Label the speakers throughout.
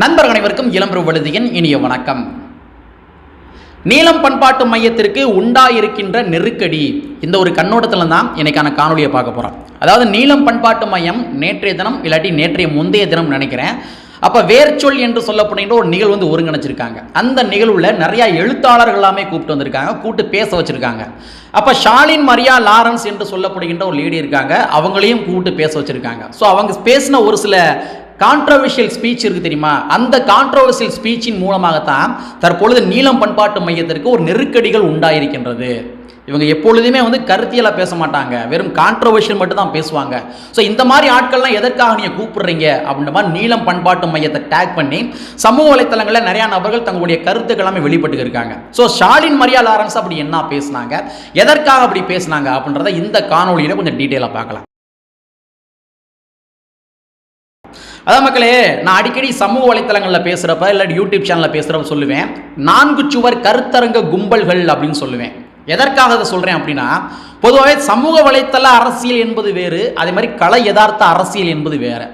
Speaker 1: நண்பர் அனைவருக்கும் இளம்பெரு வழுதியின் இனிய வணக்கம். நீளம் பண்பாட்டு மையத்திற்கு உண்டாயிருக்கின்ற நெருக்கடி. இந்த ஒரு கண்ணோட்டத்தில் தான் இன்னைக்கான காணொலியை பார்க்க போகிறோம் அதாவது நீளம் பண்பாட்டு மையம் நேற்றைய தினம் இல்லாட்டி நேற்றைய முந்தைய தினம் நினைக்கிறேன். அப்போ வேர்ச்சொல் என்று சொல்லப்படுகின்ற ஒரு நிகழ்வு வந்து ஒருங்கிணைச்சிருக்காங்க. அந்த நிகழ்வில் நிறையா எழுத்தாளர்கள் எல்லாமே கூப்பிட்டு வந்திருக்காங்க கூப்பிட்டு பேச வச்சுருக்காங்க. அப்போ ஷாலின் மரியா லாரன்ஸ் என்று சொல்லப்படுகின்ற ஒரு லேடி இருக்காங்க அவங்களையும் கூப்பிட்டு பேச வச்சுருக்காங்க. ஸோ அவங்க பேசின ஒரு சில கான்ட்ரவர்ஷியல் ஸ்பீச் இருக்கு தெரியுமா? அந்த கான்ட்ரவர்ஷியல் ஸ்பீச்சின் மூலமாகத்தான் தற்பொழுது நீளம் பண்பாட்டு மையத்திற்கு ஒரு நெருக்கடிகள் உண்டாயிருக்கின்றது. இவங்க எப்பொழுதுமே வந்து கருத்தியலாக பேச மாட்டாங்க. வெறும் கான்ட்ரவர்ஷியல் மட்டும் தான் பேசுவாங்க. ஸோ இந்த மாதிரி ஆட்கள்லாம் எதற்காக நீங்கள் கூப்பிடுறீங்க? அப்படின்ற மாதிரி நீளம் பண்பாட்டு மையத்தை டேக் பண்ணி சமூக வலைத்தளங்களில் நிறையா நபர்கள் தங்களுடைய கருத்துக்கள் எல்லாமே வெளிப்பட்டு இருக்காங்க. ஸோ ஸ்டாலின் மரியா லாரன்ஸ் அப்படி என்ன பேசுனாங்க? எதற்காக அப்படி பேசுனாங்க? அப்படின்றத இந்த காணொலியில் கொஞ்சம் டீட்டெயிலாக பார்க்கலாம். அதான் மக்களே நான் அடிக்கடி சமூக வலைத்தளங்களில் பேசுகிறப்ப இல்லை யூடியூப் சேனலில் பேசுகிறப்ப சொல்லுவேன் நான்கு சுவர் கருத்தரங்க கும்பல்கள் அப்படின்னு சொல்லுவேன். எதற்காக அதை சொல்கிறேன் அப்படின்னா பொதுவாகவே சமூக வலைத்தள அரசியல் என்பது வேறு அதே மாதிரி கலை யதார்த்த அரசியல் என்பது வேறு.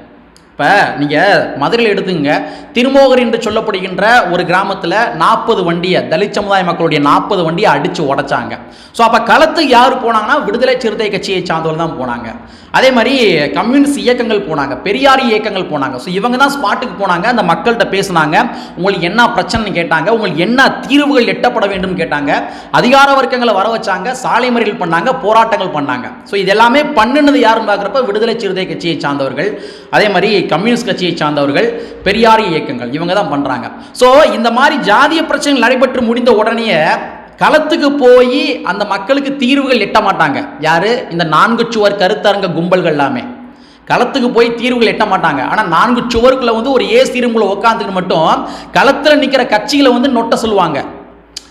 Speaker 1: இப்போ நீங்கள் மதுரையில் எடுத்துங்க. திருமோகர் என்று சொல்லப்படுகின்ற ஒரு கிராமத்தில் நாற்பது வண்டியை தலித் சமுதாய மக்களுடைய நாற்பது வண்டியை அடித்து உடைச்சாங்க. ஸோ அப்போ களத்துக்கு யார் போனாங்கன்னா விடுதலை சிறுத்தை கட்சியை சார்ந்தவர்கள் தான் போனாங்க. அதே மாதிரி கம்யூனிஸ்ட் இயக்கங்கள் போனாங்க பெரியார் இயக்கங்கள் போனாங்க. ஸோ இவங்க தான் ஸ்பாட்டுக்கு போனாங்க அந்த மக்கள்கிட்ட பேசுனாங்க. உங்களுக்கு என்ன பிரச்சனைன்னு கேட்டாங்க உங்களுக்கு என்ன தீர்வுகள் எட்டப்பட வேண்டும் கேட்டாங்க. அதிகார வர்க்கங்களை வர வச்சாங்க சாலை மறியல் பண்ணாங்க போராட்டங்கள் பண்ணாங்க. ஸோ இதெல்லாமே பண்ணினது பண்ணுனது யாருன்னு பார்க்குறப்ப விடுதலை சிறுத்தை கட்சியை சார்ந்தவர்கள். அதே மாதிரி கம்யூனிஸ்ட் கட்சியை சார்ந்தவர்கள் பெரியார் இயக்கங்கள். இவங்க தான் பண்ணுறாங்க ஸோ இந்த மாதிரி ஜாதிய பிரச்சனைகள் நடைபெற்று முடிந்த உடனே களத்துக்கு போய் அந்த மக்களுக்கு தீர்வுகள் எட்ட மாட்டாங்க. யாரு? இந்த நான்கு சுவர் கருத்தரங்க கும்பல்கள் எல்லாமே. களத்துக்கு போய் தீர்வுகள் எட்ட மாட்டாங்க. ஆனால் நான்கு சுவருக்குள்ள வந்து ஒரு ஏசி ரூம்ல உட்காந்துட்டு மட்டும் களத்தில் நிற்கிற கட்சிகளை வந்து நொட்ட சொல்லுவாங்க.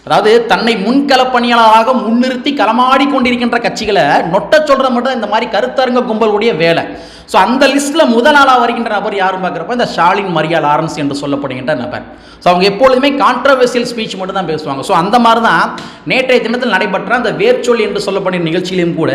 Speaker 1: அதாவது தன்னை முன்களப்பணியாளராக முன்னிறுத்தி களமாடி கொண்டிருக்கின்ற கட்சிகளை நொட்ட சொல்கிற மட்டும் இந்த மாதிரி கருத்தரங்க கும்பலுடைய வேலை. ஸோ அந்த லிஸ்ட்டில் முதல் ஆளாக வருகின்ற நபர் யாரும் பார்க்குறப்ப இந்த ஷாலின் மரியா லாரன்ஸ் என்று சொல்லப்படுகின்ற நபர். ஸோ அவங்க எப்பொழுதுமே கான்ட்ரவர்சியல் ஸ்பீச் மட்டும் தான் பேசுவாங்க. ஸோ அந்த மாதிரி தான் நேற்றைய தினத்தில் நடைபெற்ற அந்த வேர்ச்சொல் என்று சொல்லப்படுகிற நிகழ்ச்சியிலையும் கூட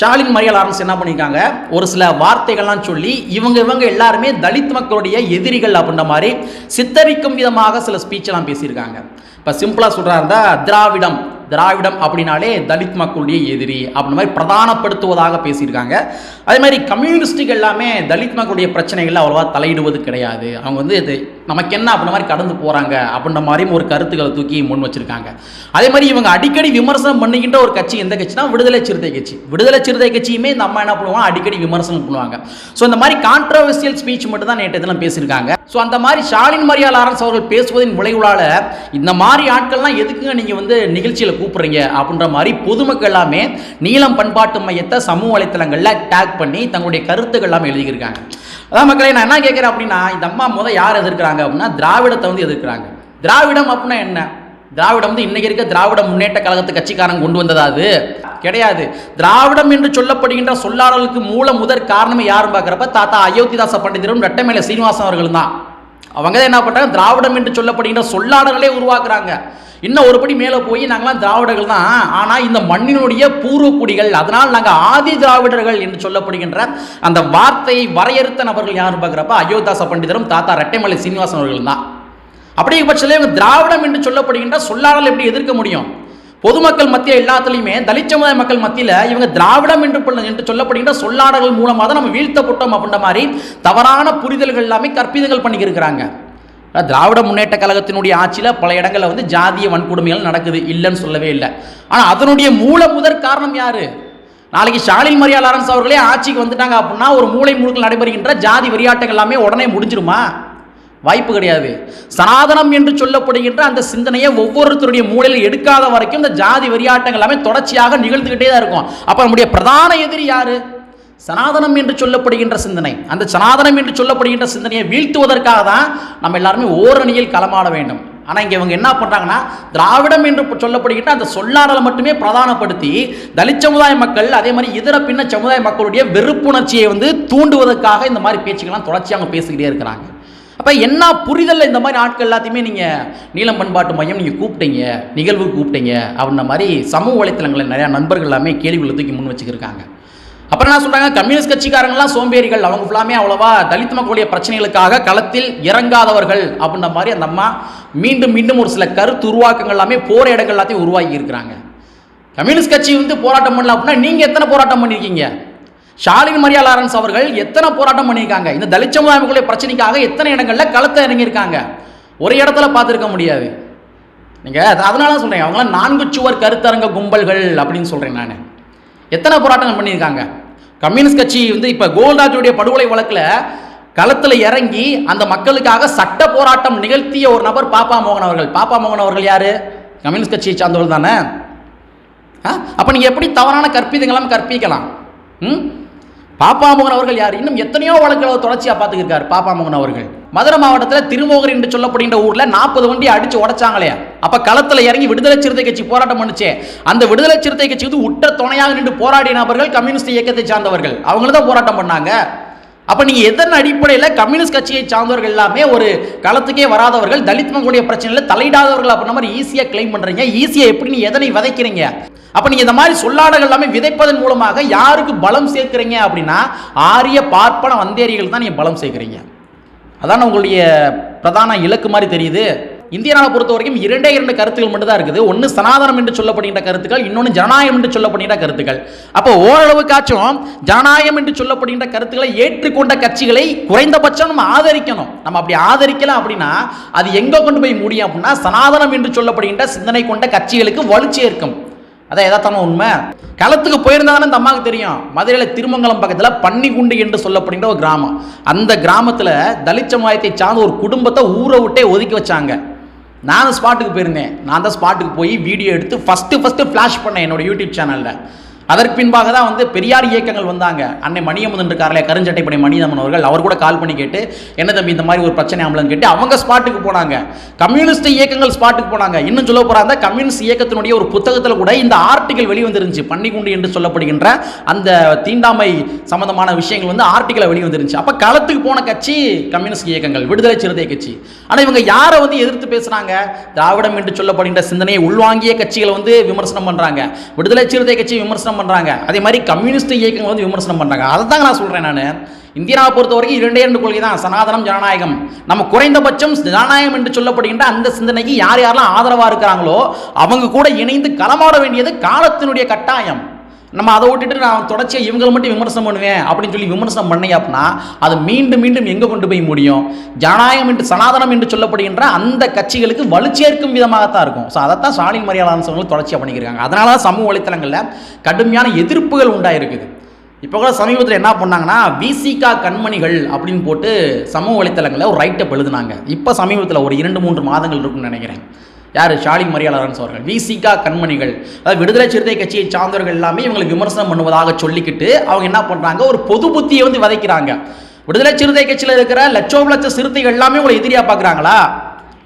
Speaker 1: ஷாலின் மரியா லாரன்ஸ் என்ன பண்ணியிருக்காங்க? ஒரு சில வார்த்தைகள்லாம் சொல்லி இவங்க இவங்க எல்லாருமே தலித் மக்களுடைய எதிரிகள் அப்படின்ற மாதிரி சித்தரிக்கும் விதமாக சில ஸ்பீச்செல்லாம் பேசியிருக்காங்க. இப்போ சிம்பிளாக சொல்கிறா இருந்தால் திராவிடம் திராவிடம் அப்படின்னாலே தலித் மக்களுடைய எதிரி அப்படின்ற மாதிரி பிரதானப்படுத்துவதாக பேசியிருக்காங்க. அதே மாதிரி கம்யூனிஸ்டுகள் எல்லாமே தலித் மக்களுடைய பிரச்சனைகளில் அவ்வளோவா தலையிடுவது கிடையாது. அவங்க வந்து இது நமக்கு என்ன அப்படின்ற மாதிரி கடந்து போகிறாங்க அப்படின்ற மாதிரியும் ஒரு கருத்துக்களை தூக்கி முன் வச்சிருக்காங்க. அதே மாதிரி இவங்க அடிக்கடி விமர்சனம் பண்ணிக்கின்ற ஒரு கட்சி எந்த கட்சினா விடுதலை சிறுத்தை கட்சி. விடுதலை சிறுத்தை கட்சியுமே இந்த அம்மா என்ன பண்ணுவாங்க? அடிக்கடி விமர்சனம் பண்ணுவாங்க. ஸோ இந்த மாதிரி கான்ட்ரவர்சியல் ஸ்பீச் மட்டும் தான் நேற்று இதெல்லாம் பேசியிருக்காங்க. ஸோ அந்த மாதிரி ஷாலின் மரியா லாரன்ஸ் அவர்கள் பேசுவதின் விளைவுகளால் இந்த மாதிரி ஆட்கள்லாம் எதுக்குங்க நீங்கள் வந்து நிகழ்ச்சியில் கூப்பிட்றீங்க அப்படின்ற மாதிரி பொதுமக்கள் எல்லாமே நீளம் பண்பாட்டு மையத்தை சமூக வலைத்தளங்களில் டேக் பண்ணி தங்களுடைய கருத்துக்கள் எல்லாமே எழுதியிருக்காங்க. அதான் மக்களை நான் என்ன கேட்குறேன் அப்படின்னா இந்த அம்மா முதல் யார் எதிர்க்கிறாங்க? அப்படின்னா திராவிடத்தை வந்து எதிர்க்கிறாங்க. திராவிடம் அப்படின்னா என்ன? திராவிடம் வந்து இன்னைக்கு இருக்க திராவிட முன்னேற்ற கழகத்து கட்சிக்காரன் கொண்டு வந்ததா அது? கிடையாது. திராவிடம் என்று சொல்லப்படுகின்ற சொல்லாடலுக்கு மூல முதற் காரணமே யாரும் பார்க்குறப்ப தாத்தா அயோத்திதாச பண்டிதரும் ரெட்டமேல சீனிவாசன் அவர்கள் தான். அவங்க தான் என்ன பண்ணுறாங்க திராவிடம் என்று சொல்லப்படுகின்ற சொல்லாடல்களே உருவாக்குறாங்க. இன்னும் ஒருபடி மேலே போய் நாங்களாம் திராவிடர்கள் தான். ஆனால் இந்த மண்ணினுடைய பூர்வக்குடிகள் அதனால் நாங்கள் ஆதி திராவிடர்கள் என்று சொல்லப்படுகின்ற அந்த வார்த்தையை வரையறுத்த நபர்கள் யாரும் பார்க்குறப்ப அயோத்தாச பண்டிதரும் தாத்தா ரெட்டைமலை சீனிவாசன் அவர்கள் தான். அப்படியே பட்சத்தில் இவங்க திராவிடம் என்று சொல்லப்படுகின்ற சொல்லாடல் எப்படி எதிர்க்க முடியும்? பொதுமக்கள் மத்தியில் எல்லாத்துலேயுமே தலித் சமுதாய மக்கள் மத்தியில் இவங்க திராவிடம் என்று என்று சொல்லப்படுகின்ற சொல்லாடல்கள் மூலமாக தான் நம்ம வீழ்த்தப்பட்டோம் அப்படின்ற மாதிரி தவறான புரிதல்கள் எல்லாமே கற்பிதங்கள் பண்ணிக்கிருக்கிறாங்க. திராவிட முன்னேற்ற கழகத்தினுடைய ஆட்சியில் பல இடங்களில் வந்து ஜாதிய வன்கொடுமைகள் நடக்குது இல்லைன்னு சொல்லவே இல்லை. ஆனால் அதனுடைய மூல முதற் காரணம் யாரு? நாளைக்கு ஷாலின் மரியா லாரன்ஸ் அவர்களே ஆட்சிக்கு வந்துட்டாங்க அப்படின்னா ஒரு மூளை முழுக்கள் நடைபெறுகின்ற ஜாதி வெறியாட்டங்கள் எல்லாமே உடனே முடிஞ்சிருமா? வாய்ப்பு கிடையாது. சனாதனம் என்று சொல்லப்படுகின்ற அந்த சிந்தனையை ஒவ்வொருத்தருடைய மூலையில் எடுக்காத வரைக்கும் இந்த ஜாதி வெறியாட்டங்கள் எல்லாமே தொடர்ச்சியாக நிகழ்ந்துகிட்டே தான் இருக்கும். அப்போ நம்முடைய பிரதான எதிரி யாரு? சனாதனம் என்று சொல்லப்படுகின்ற சிந்தனை. அந்த சனாதனம் என்று சொல்லப்படுகின்ற சிந்தனையை வீழ்த்துவதற்காக தான் நம்ம எல்லாருமே ஓரணியில் களமாட வேண்டும். ஆனால் இங்கே இவங்க என்ன பண்ணுறாங்கன்னா திராவிடம் என்று சொல்லப்படுகின்ற அந்த சொல்லாடலை மட்டுமே பிரதானப்படுத்தி தலித் சமுதாய மக்கள் அதே மாதிரி இதர பின்ன சமுதாய மக்களுடைய வெறுப்புணர்ச்சியை வந்து தூண்டுவதற்காக இந்த மாதிரி பேச்சுக்கெல்லாம் தொடர்ச்சியாக பேசிக்கிட்டே இருக்கிறாங்க. அப்போ என்ன புரிதலில் இந்த மாதிரி ஆட்கள் எல்லாத்தையுமே நீங்கள் நீளம் பண்பாட்டு மையம் நீங்கள் கூப்பிட்டீங்க நிகழ்வு கூப்பிட்டீங்க அப்படின்ற மாதிரி சமூக வலைத்தளங்களில் நிறையா நண்பர்கள் எல்லாமே கேள்விகளை தூக்கி முன் வச்சுக்கிருக்காங்க. அப்புறம் என்ன சொல்றாங்க? கம்யூனிஸ்ட் கட்சிக்காரங்களாம் சோம்பேறிகள். அவங்க ஃபுல்லாமே அவ்வளவா தலித் மக்களுடைய பிரச்சனைகளுக்காக களத்தில் இறங்காதவர்கள் அப்படின்ற மாதிரி அந்த அம்மா மீண்டும் மீண்டும் ஒரு சில கருத்து உருவாக்கங்கள் எல்லாமே போற இடங்கள் எல்லாத்தையும் உருவாக்கி இருக்கிறாங்க. கம்யூனிஸ்ட் கட்சி வந்து போராட்டம் பண்ணல அப்படின்னா நீங்க எத்தனை போராட்டம் பண்ணியிருக்கீங்க ஷாலின் மரியா லாரன்ஸ் அவர்கள் எத்தனை போராட்டம் பண்ணியிருக்காங்க? இந்த தலித் சமுதாயங்களுடைய பிரச்சனைக்காக எத்தனை இடங்கள்ல களத்தை இறங்கியிருக்காங்க? ஒரு இடத்துல பார்த்துருக்க முடியாது. நீங்கள் அதனால தான் சொல்கிறேன் அவங்களாம் நான்கு சுவர் கருத்தரங்க கும்பல்கள் அப்படின்னு சொல்கிறேன் நான். எத்தனை போராட்டங்கள் பண்ணியிருக்காங்க? கம்யூனிஸ்ட் கட்சி வந்து இப்போ கோல்ராஜுடைய படுகொலை வழக்கில் களத்தில் இறங்கி அந்த மக்களுக்காக சட்ட போராட்டம் நிகழ்த்திய ஒரு நபர் பாப்பா மோகன் அவர்கள். பாப்பா மோகன் அவர்கள் யார்? கம்யூனிஸ்ட் கட்சியை சார்ந்தவர்கள் தானே? அப்போ நீங்கள் எப்படி தவறான கற்பிதங்களாம் கற்பிக்கலாம்? ம்? பாப்பா மோகன் அவர்கள் யார்? இன்னும் எத்தனையோ வழக்குகளை தொடர்ச்சியாக பார்த்துக்கிருக்காரு பாப்பா மோகன் அவர்கள். மதுரை மாவட்டத்தில் திருமோகர் என்று சொல்லப்படுகின்ற ஊரில் நாற்பது வண்டி அடித்து உடைச்சாங்களே. அப்போ களத்தில் இறங்கி விடுதலை சிறுத்தை கட்சி போராட்டம் பண்ணுச்சே. அந்த விடுதலை சிறுத்தை கட்சி வந்து உற்ற துணையாக நின்று போராடிய நபர்கள் கம்யூனிஸ்ட் இயக்கத்தை சார்ந்தவர்கள். அவங்களும் தான் போராட்டம் பண்ணாங்க. அப்போ நீங்கள் எதன் அடிப்படையில் கம்யூனிஸ்ட் கட்சியை சார்ந்தவர்கள் எல்லாமே ஒரு களத்துக்கே வராதவர்கள் தலித் மக்களுடைய பிரச்சனையில் தலையிடாதவர்கள் அப்படின்ற மாதிரி ஈஸியாக கிளைம் பண்ணுறீங்க ஈஸியாக எப்படி நீ எதனை விதைக்கிறீங்க? அப்போ நீங்கள் இந்த மாதிரி சொல்லாடங்கள் எல்லாமே விதைப்பதன் மூலமாக யாருக்கு பலம் சேர்க்குறீங்க அப்படின்னா ஆரிய பார்ப்பன வந்தேரிகள் தான் நீங்கள் பலம் சேர்க்குறீங்க. அதான் உங்களுடைய பிரதான இலக்கு மாதிரி தெரியுது. இந்திய பொறுத்த வரைக்கும் இரண்டே இரண்டு கருத்துக்கள் மட்டும் தான் இருக்குது. ஒன்று சனாதனம் என்று சொல்லப்படுகின்ற கருத்துக்கள் இன்னொன்று ஜனநாயகம் என்று சொல்லப்படுகின்ற கருத்துக்கள். அப்போ ஓரளவுக்காச்சும் ஜனநாயகம் என்று சொல்லப்படுகின்ற கருத்துக்களை ஏற்றுக்கொண்ட கட்சிகளை குறைந்தபட்சம் நம்ம ஆதரிக்கணும். நம்ம அப்படி ஆதரிக்கல அப்படின்னா அது எங்கே கொண்டு போய் முடியும் அப்படின்னா சனாதனம் என்று சொல்லப்படுகின்ற சிந்தனை கொண்ட கட்சிகளுக்கு வலுச்சேர்க்கும் அதான் எதாத்தான உண்மை. களத்துக்கு போயிருந்தாலும் இந்த அம்மாவுக்கு தெரியும். மதுரையில் திருமங்கலம் பக்கத்தில் பன்னிகுண்டு என்று சொல்லப்படுகின்ற ஒரு கிராமம். அந்த கிராமத்தில் தலித் சமுதாயத்தை சார்ந்த ஒரு குடும்பத்தை ஊரை விட்டே ஒதுக்கி வச்சாங்க. நானும் ஸ்பாட்டுக்கு போயிருந்தேன். நான் தான் ஸ்பாட்டுக்கு போய் வீடியோ எடுத்து ஃபஸ்ட்டு ஃபஸ்ட்டு ஃப்ளாஷ் பண்ணேன் என்னோடய யூடியூப் சேனலில் அதற்கு பின்பாக தான் வந்து பெரியார் இயக்கங்கள் வந்தாங்க. அன்னை மணியமுதன் இருக்கார்களே கருஞ்சட்டைப்படை மணிதமன் அவர்கள் அவர் கூட கால் பண்ணி கேட்டு என்ன தம்பி இந்த மாதிரி ஒரு பிரச்சனை ஆம்பளன்னு கேட்டு அவங்க ஸ்பாட்டுக்கு போனாங்க. கம்யூனிஸ்ட் இயக்கங்கள் ஸ்பாட்டுக்கு போனாங்க. இன்னும் சொல்ல போகிறாங்க கம்யூனிஸ்ட் இயக்கத்தினுடைய ஒரு புத்தகத்தில் கூட இந்த ஆர்டிகல் வெளிவந்துருந்துச்சு. பன்னிக்குண்டு என்று சொல்லப்படுகின்ற அந்த தீண்டாமை சம்பந்தமான விஷயங்கள் வந்து ஆர்டிக்கலை வெளிவந்துருந்துச்சு. அப்போ களத்துக்கு போன கட்சி கம்யூனிஸ்ட் இயக்கங்கள் விடுதலை சிறுத்தை கட்சி. ஆனால் இவங்க யாரை வந்து எதிர்த்து பேசுகிறாங்க திராவிடம் என்று சொல்லப்படுகின்ற சிந்தனையை உள்வாங்கிய கட்சிகளை வந்து விமர்சனம் பண்ணுறாங்க விடுதலை சிறுத்தை கட்சி விமர்சனம் பண்றாங்க. அதே மாதிரி கம்யூனிஸ்ட் இயக்கங்கள் வந்து விமர்சனம் பண்றாங்க. அதை தாங்க நான் சொல்றேன் நான். இந்தியாவை பொறுத்த வரைக்கும் இரண்டே இரண்டு கொள்கை தான் சனாதனம் ஜனநாயகம். நம்ம குறைந்தபட்சம் ஜனநாயகம் என்று சொல்லப்படுகின்ற அந்த சிந்தனைக்கு யார் யாரெல்லாம் ஆதரவாக இருக்கிறாங்களோ அவங்க கூட இணைந்து களமாட வேண்டியது காலத்தினுடைய கட்டாயம். நம்ம அதை விட்டுட்டு நான் தொடர்ச்சியாக இவங்களை மட்டும் விமர்சனம் பண்ணுவேன் அப்படின்னு சொல்லி விமர்சனம் பண்ணீங்க அப்படின்னா அது மீண்டும் மீண்டும் எங்கே கொண்டு போய் முடியும்? ஜனநாயகம் என்று சனாதனம் என்று சொல்லப்படுகின்ற அந்த கட்சிகளுக்கு வலுச்சேர்க்கும் விதமாகத்தான் இருக்கும். ஸோ அதைத்தான் ஸ்டாலின் மரியாதை தொடர்ச்சியாக பண்ணிக்கிறாங்க அதனால தான் சமூக வலைத்தளங்களில் கடுமையான எதிர்ப்புகள் உண்டாயிருக்குது. இப்போ கூட சமீபத்தில் என்ன பண்ணாங்கன்னா விசிகா கண்மணிகள் அப்படின்னு போட்டு சமூக வலைத்தளங்களில் ஒரு ரைட்டப் எழுதுனாங்க. இப்போ சமீபத்தில் ஒரு இரண்டு மூன்று மாதங்கள் இருக்கும்னு நினைக்கிறேன். யார்? ஷாலின் மரியாளரன்ஸ் அவர்கள். விசிகா கண்மணிகள். அதாவது விடுதலை சிறுத்தை கட்சியை சார்ந்தவர்கள் எல்லாமே இவங்களை விமர்சனம் பண்ணுவதாக சொல்லிக்கிட்டு அவங்க என்ன பண்ணுறாங்க ஒரு பொது புத்தியை வந்து விதைக்கிறாங்க. விடுதலை சிறுத்தை கட்சியில் இருக்கிற லட்சோப லட்ச சிறுத்தைகள் எல்லாமே உங்களை எதிரியாக பார்க்குறாங்களா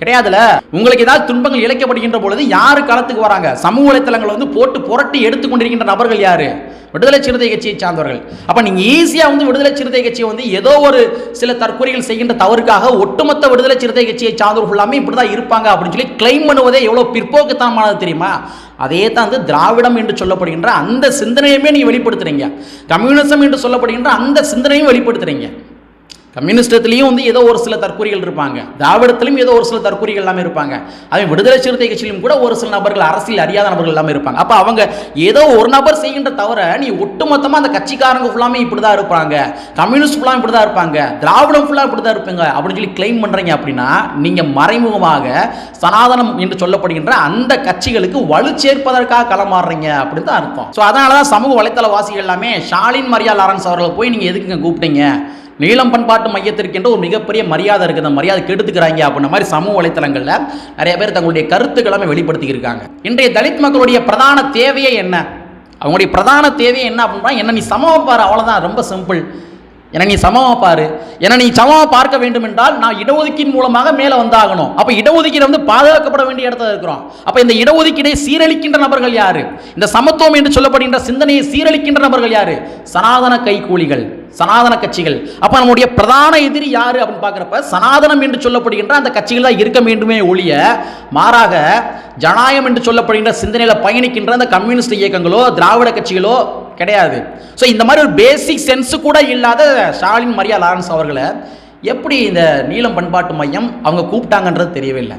Speaker 1: கிடையாதுல. உங்களுக்கு ஏதாவது துன்பங்கள் இழைக்கப்படுகின்ற பொழுது யாரு களத்துக்கு வராங்க? சமூக வலைத்தளங்களை வந்து போட்டு புரட்டி எடுத்துக்கொண்டிருக்கின்ற நபர்கள் யாரு? விடுதலை சிறுத்தை கட்சியை சார்ந்தவர்கள். அப்ப நீங்க ஈஸியா வந்து விடுதலை சிறுத்தை கட்சியை வந்து ஏதோ ஒரு சில தற்கொலைகள் செய்கின்ற தவறுக்காக ஒட்டுமொத்த விடுதலை சிறுத்தை கட்சியை சார்ந்தவர்கள் எல்லாமே இப்படிதான் இருப்பாங்க அப்படின்னு சொல்லி கிளைம் பண்ணுவதே எவ்வளவு பிற்போக்குத்தனமானது தெரியுமா? அதே தான் வந்து திராவிடம் என்று சொல்லப்படுகின்ற அந்த சிந்தனையுமே நீங்க வெளிப்படுத்துறீங்க. கம்யூனிசம் என்று சொல்லப்படுகின்ற அந்த சிந்தனையும் வெளிப்படுத்துறீங்க. கம்யூனிஸ்டத்துலேயும் வந்து ஏதோ ஒரு சில தற்கொலைகள் இருப்பாங்க. திராவிடத்திலும் ஏதோ ஒரு சில தற்கொலைகள் எல்லாமே இருப்பாங்க. அதே விடுதலை சிறுத்தை கட்சியிலும் கூட ஒரு சில நபர்கள் அரசியல் அறியாத நபர்கள் எல்லாமே இருப்பாங்க. அப்போ அவங்க ஏதோ ஒரு நபர் செய்கின்ற தவிர நீ ஒட்டுமொத்தமாக அந்த கட்சிக்காரங்க ஃபுல்லாமே இப்படி தான் இருப்பாங்க. கம்யூனிஸ்ட் ஃபுல்லாக இப்படி தான் இருப்பாங்க. திராவிடம் ஃபுல்லாக இப்படி தான் இருப்பாங்க. அப்படின்னு சொல்லி கிளைம் பண்ணுறீங்க அப்படின்னா நீங்கள் மறைமுகமாக சனாதனம் என்று சொல்லப்படுகின்ற அந்த கட்சிகளுக்கு வலு சேர்ப்பதற்காக களமாடுறீங்க அப்படின்னு தான் அர்த்தம். ஸோ அதனால தான் சமூக வலைத்தளவாசிகள் எல்லாமே ஷாலின் மரியா லாரன்ஸ் அவர்களை போய் நீங்கள் எதுக்குங்க கூப்பிட்டீங்க? நீளம் பண்பாட்டு மையத்திற்கென்ற ஒரு மிகப்பெரிய மரியாதை இருக்குது. அந்த மரியாதை கெடுத்துக்கிறாங்க அப்படின்ற மாதிரி சமூக வலைத்தளங்களில் நிறைய பேர் தங்களுடைய கருத்துக்களை வெளிப்படுத்தியிருக்காங்க. இன்றைய தலித் மக்களுடைய பிரதான தேவையே என்ன? அவங்களுடைய பிரதான தேவையே என்ன அப்படின்னா என்ன நீ சமமாக பாரு அவ்வளோதான் ரொம்ப சிம்பிள் என நீ சமமாக பாரு. என நீ சமமாக பார்க்க வேண்டும் என்றால் நான் இடஒதுக்கீடு மூலமாக மேலே வந்தாகணும். அப்போ இடஒதுக்கீடு வந்து பாதுகாக்கப்பட வேண்டிய இடத்துல இருக்கிறோம். அப்போ இந்த இடஒதுக்கீடை சீரழிக்கின்ற நபர்கள் யாரு? இந்த சமத்துவம் என்று சொல்லப்படுகின்ற சிந்தனையை சீரழிக்கின்ற நபர்கள் யாரு? சனாதன கைகூலிகள் சனாதன கட்சிகள். அப்போ நம்முடைய பிரதான எதிரி யாரு அப்படின்னு பார்க்குறப்ப சனாதனம் என்று சொல்லப்படுகின்ற அந்த கட்சிகள் தான் இருக்க வேண்டுமே ஒழிய மாறாக ஜனநாயகம் என்று சொல்லப்படுகின்ற சிந்தனையில் பயணிக்கின்ற அந்த கம்யூனிஸ்ட் இயக்கங்களோ திராவிட கட்சிகளோ கிடையாது. ஸோ இந்த மாதிரி ஒரு பேசிக் சென்ஸு கூட இல்லாத ஸ்டாலின் மரியா லாரன்ஸ் அவர்களை எப்படி இந்த நீலம் பண்பாட்டு மையம் அவங்க கூப்பிட்டாங்கன்றது தெரியவே இல்லை.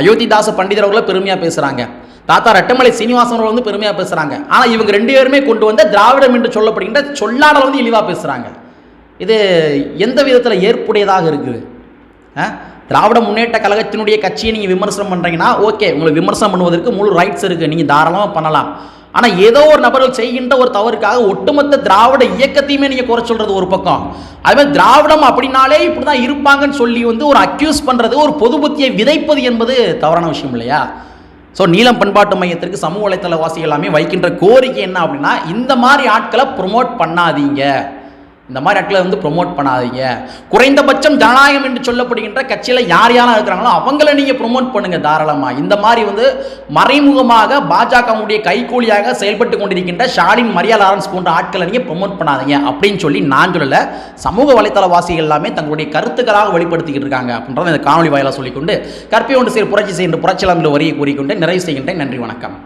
Speaker 1: அயோத்திதாச பண்டிதர் அவர்களை பெருமையாக பேசுகிறாங்க தாத்தா ரெட்டமலை சீனிவாசன் அவர்கள் வந்து பெருமையாக பேசுகிறாங்க ஆனால் இவங்க ரெண்டு பேருமே கொண்டு வந்த திராவிடம் என்று சொல்லப்படுகின்ற சொல்லாடல் வந்து இழிவாக பேசுகிறாங்க இது எந்த விதத்தில் ஏற்புடையதாக இருக்குது? ஆ? திராவிட முன்னேற்ற கழகத்தினுடைய கட்சியை நீங்கள் விமர்சனம் பண்ணுறீங்கன்னா ஓகே உங்களுக்கு விமர்சனம் பண்ணுவதற்கு முழு ரைட்ஸ் இருக்குது நீங்கள் தாராளமாக பண்ணலாம். ஆனால் ஏதோ ஒரு நபர்கள் செய்கின்ற ஒரு தவறுக்காக ஒட்டுமொத்த திராவிட இயக்கத்தையுமே நீங்கள் குறை சொல்கிறது ஒரு பக்கம். அதுமாதிரி திராவிடம் அப்படின்னாலே இப்படி தான் இருப்பாங்கன்னு சொல்லி வந்து ஒரு அக்யூஸ் பண்ணுறது ஒரு பொது புத்தியை விதைப்பது என்பது தவறான விஷயம் இல்லையா? ஸோ நீளம் பண்பாட்டு மையத்திற்கு சமூக வலைத்தளவாசி எல்லாமே வைக்கின்ற கோரிக்கை என்ன அப்படின்னா இந்த மாதிரி ஆட்களை ப்ரொமோட் பண்ணாதீங்க. இந்த மாதிரி ஆட்களை வந்து ப்ரொமோட் பண்ணாதீங்க. குறைந்தபட்சம் ஜனநாயகம் என்று சொல்லப்படுகின்ற கட்சியில் யார் யாரெல்லாம் இருக்கிறாங்களோ அவங்கள நீங்கள் ப்ரொமோட் பண்ணுங்கள் தாராளமாக இந்த மாதிரி வந்து மறைமுகமாக பாஜகவுடைய கைகூலியாக செயல்பட்டு கொண்டிருக்கின்ற ஷாலின் மரியா லாரன்ஸ் போன்ற ஆட்களை நீங்கள் ப்ரொமோட் பண்ணாதீங்க அப்படின்னு சொல்லி நான் சொல்லலை சமூக வலைத்தளவாசிகள் எல்லாமே தங்களுடைய கருத்துக்களாக வெளிப்படுத்திக்கிட்டு இருக்காங்க அப்படின்றத இந்த காணொலி வாயிலாக சொல்லிக்கொண்டு கற்பிய ஒன்று சேர் புரட்சி செய்கின்ற புரட்சியாளர் வரியை கூறிக்கொண்டு நிறைவு செய்கின்றேன். நன்றி வணக்கம்.